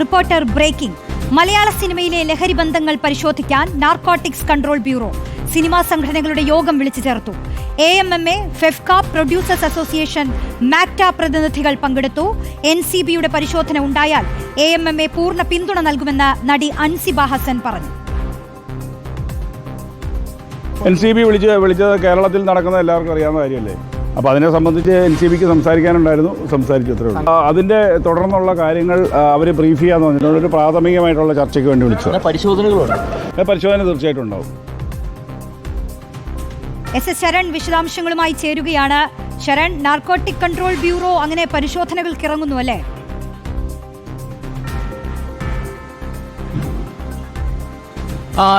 Reporter breaking. മലയാള സിനിമയിലെ ലഹരി ബന്ധങ്ങൾ പരിശോധിക്കാൻ നാർക്കോട്ടിക്സ് കൺട്രോൾ ബ്യൂറോ സിനിമാ സംഘടനകളുടെ യോഗം വിളിച്ചു ചേർത്തു. A M M A FEFKA producers association MACTA പ്രതിനിധികൾ പങ്കെടുത്തു. എൻ സി ബിയുടെ പരിശോധന ഉണ്ടായാൽ എ എം എം എ പൂർണ പിന്തുണ നൽകുമെന്ന് നടി അൻസിബ ഹസൻ പറഞ്ഞു. എൻ സി ബി വിളിച്ച് വിളിച്ചത് കേരളത്തിൽ നടക്കുന്ന എല്ലാവർക്കും അറിയാവുന്ന കാര്യമല്ലേ? അപ്പോൾ അതിനെ സംബന്ധിച്ച് എൻ സി ബിക്ക് സംസാരിക്കാനുണ്ടായിരുന്നു. സംസാരിച്ചു അത്രേ ഉള്ളൂ. അതിന്റെ തുടർന്നുള്ള കാര്യങ്ങൾ അവർ ബ്രീഫ് ചെയ്യാന്ന് പറഞ്ഞിട്ടുണ്ട്. ഒരു പ്രാഥമികമായിട്ടുള്ള ചർച്ചയ്ക്ക് വേണ്ടി വിളിച്ചു. പരിശോധനകളുണ്ട്. പരിശോധന തീർച്ചയായിട്ടും ഉണ്ടാവും. എസ് എസ് ശരൺ വിശദാംശങ്ങളുമായി ചേരുകയാണ്. ശരൺ നാർക്കോട്ടിക് കൺട്രോൾ ബ്യൂറോ അങ്ങനെ പരിശോധനകൾക്ക് ഇറങ്ങുന്നു അല്ലേ?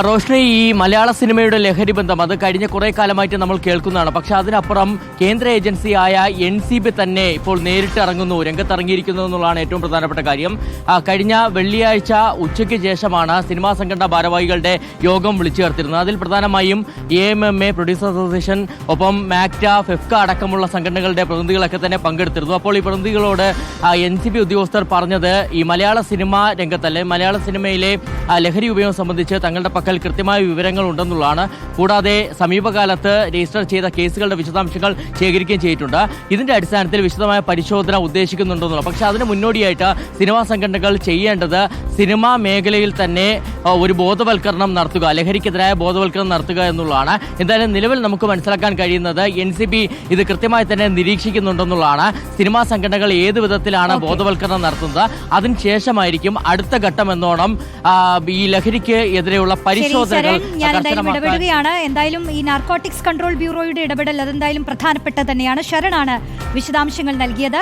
റോഷ്നി ഈ മലയാള സിനിമയുടെ ലഹരി ബന്ധം അത് കഴിഞ്ഞ കുറേ കാലമായിട്ട് നമ്മൾ കേൾക്കുന്നതാണ്. പക്ഷെ അതിനപ്പുറം കേന്ദ്ര ഏജൻസിയായ എൻ സി ബി തന്നെ ഇപ്പോൾ നേരിട്ട് ഇറങ്ങുന്നു രംഗത്തിറങ്ങിയിരിക്കുന്നു എന്നുള്ളതാണ് ഏറ്റവും പ്രധാനപ്പെട്ട കാര്യം. കഴിഞ്ഞ വെള്ളിയാഴ്ച ഉച്ചയ്ക്ക് ശേഷമാണ് സിനിമാ സംഘടനാ ഭാരവാഹികളുടെ യോഗം വിളിച്ചു ചേർത്തിരുന്നത്. അതിൽ പ്രധാനമായും A M M A producer association ഒപ്പം മാക്ട ഫെഫ്ക അടക്കമുള്ള സംഘടനകളുടെ പ്രതിനിധികളൊക്കെ തന്നെ പങ്കെടുത്തിരുന്നു. അപ്പോൾ ഈ പ്രതിനിധികളോട് എൻ സി ബി ഉദ്യോഗസ്ഥർ പറഞ്ഞത് ഈ മലയാള സിനിമാ രംഗത്തല്ലെ മലയാള സിനിമയിലെ ലഹരി ഉപയോഗം സംബന്ധിച്ച് തങ്ങളുടെ പക്കൽ കൃത്യമായ വിവരങ്ങൾ ഉണ്ടെന്നുള്ളതാണ് കൂടാതെ സമീപകാലത്ത് രജിസ്റ്റർ ചെയ്ത കേസുകളുടെ വിശദാംശങ്ങൾ ശേഖരിക്കുകയും ചെയ്തിട്ടുണ്ട്. ഇതിന്റെ അടിസ്ഥാനത്തിൽ വിശദമായ പരിശോധന ഉദ്ദേശിക്കുന്നുണ്ടെന്നുള്ള പക്ഷെ അതിന് മുന്നോടിയായിട്ട് സിനിമാ സംഘടനകൾ ചെയ്യേണ്ടത് സിനിമാ മേഖലയിൽ തന്നെ ഒരു ബോധവൽക്കരണം നടത്തുക ലഹരിക്കെതിരായ ബോധവൽക്കരണം നടത്തുക എന്നുള്ളതാണ്. എന്തായാലും നിലവിൽ നമുക്ക് മനസ്സിലാക്കാൻ കഴിയുന്നത് എൻ സി ബി ഇത് കൃത്യമായി തന്നെ നിരീക്ഷിക്കുന്നുണ്ടെന്നുള്ളതാണ്. സിനിമാ സംഘടനകൾ ഏത് വിധത്തിലാണ് ബോധവൽക്കരണം നടത്തുന്നത്? അതിനുശേഷമായിരിക്കും അടുത്ത ഘട്ടം എന്നോണം ഈ ലഹരിക്ക് എതിരെയുള്ള പരിശോധനകൾ ഞാൻ എന്തായാലും ഇടപെടുകയാണ്. എന്തായാലും ഈ നാർക്കോട്ടിക്സ് കൺട്രോൾ ബ്യൂറോയുടെ ഇടപെടൽ അതെന്തായാലും പ്രധാനപ്പെട്ട തന്നെയാണ്. ശരണാണ് വിശദാംശങ്ങൾ നൽകിയത്.